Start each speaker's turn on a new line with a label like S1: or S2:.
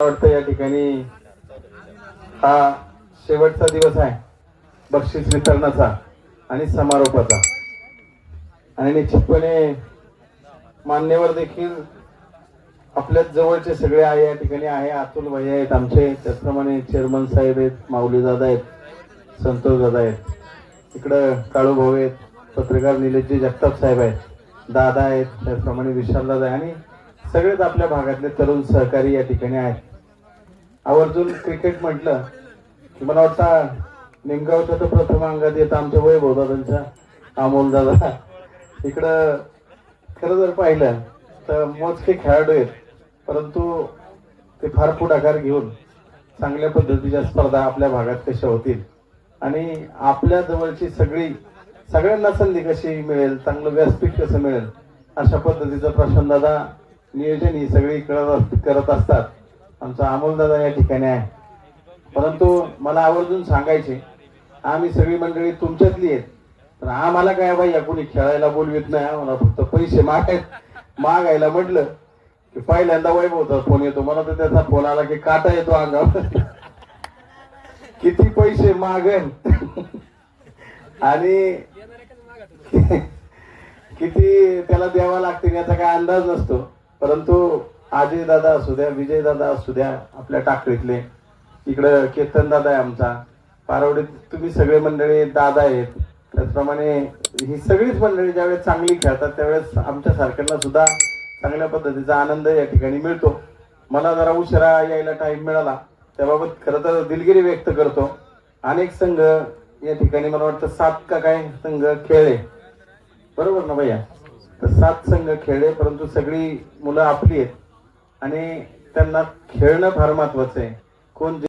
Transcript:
S1: वाटतं या ठिकाणी हा शेवटचा दिवस आहे. बक्षीस वितरणाचा आणि समारोपाचा. आणि निश्चितपणे मान्यवर देखील आपल्या जवळचे सगळे आहे या ठिकाणी आहे. अतुल भैया आहेत आमचे. त्याचप्रमाणे चेअरमन साहेब आहेत माऊली दादा आहेत संतोष दादा आहेत. इकडं काळू भाऊ आहेत पत्रकार निलेशजी जगताप साहेब आहेत दादा आहेत त्याचप्रमाणे विशाल दादा आहे आणि सगळेच आपल्या भागातले तरुण सहकारी या ठिकाणी आहेत. आवर्जून क्रिकेट म्हटलं की मला वाटतं निमगावच्या तर प्रथम अंगात येतं आमच्या वैभव दादांच्या अमोल दादा. इकडं खरं जर पाहिलं तर मोजके खेळाडू आहेत. परंतु ते फार पुढाकार घेऊन चांगल्या पद्धतीच्या स्पर्धा आपल्या भागात कशा होतील? आणि आपल्या जवळची सगळी सगळ्यांना संधी कशी मिळेल? चांगलं व्यासपीठ कसं मिळेल? अशा पद्धतीचं प्रशांत दादा नियोजन ही सगळी करत करत असतात. आमचा अमोलदादा या ठिकाणी आहे. परंतु मला आवर्जून सांगायचे आम्ही सगळी मंडळी तुमच्यातली आहेत. पण आम्हाला काय बाई कोणी खेळायला बोलवीत नाही आम्हाला फक्त पैसे मागाय मागायला म्हटलं की पहिल्यांदा वैभवचा फोन येतो. मला तर त्याचा फोन आला की काटा येतो अंगावर. किती पैसे मागन? आणि किती त्याला द्यावा लागते याचा काय अंदाज नसतो. परंतु अजय दादा असू द्या विजय दादा असू द्या आपल्या टाकळीतले. इकडं केतन दादा आहे आमचा. पारवडीत तुम्ही सगळे मंडळी दादा आहेत. त्याचप्रमाणे ही सगळीच मंडळी ज्यावेळेस चांगली खेळतात त्यावेळेस आमच्या सारख्यांना सुद्धा चांगल्या पद्धतीचा आनंद या ठिकाणी मिळतो. मला जरा उशिरा यायला टाइम मिळाला. त्याबाबत खरं तर दिलगिरी व्यक्त करतो. अनेक संघ या ठिकाणी मला वाटतं सात का काय संघ खेळले. बरोबर ना भैया? तर सात संघ खेळले परंतु सगळी मुलं आपली आहेत. आणि त्यांना खेळणं फार महत्वाचं आहे. कोण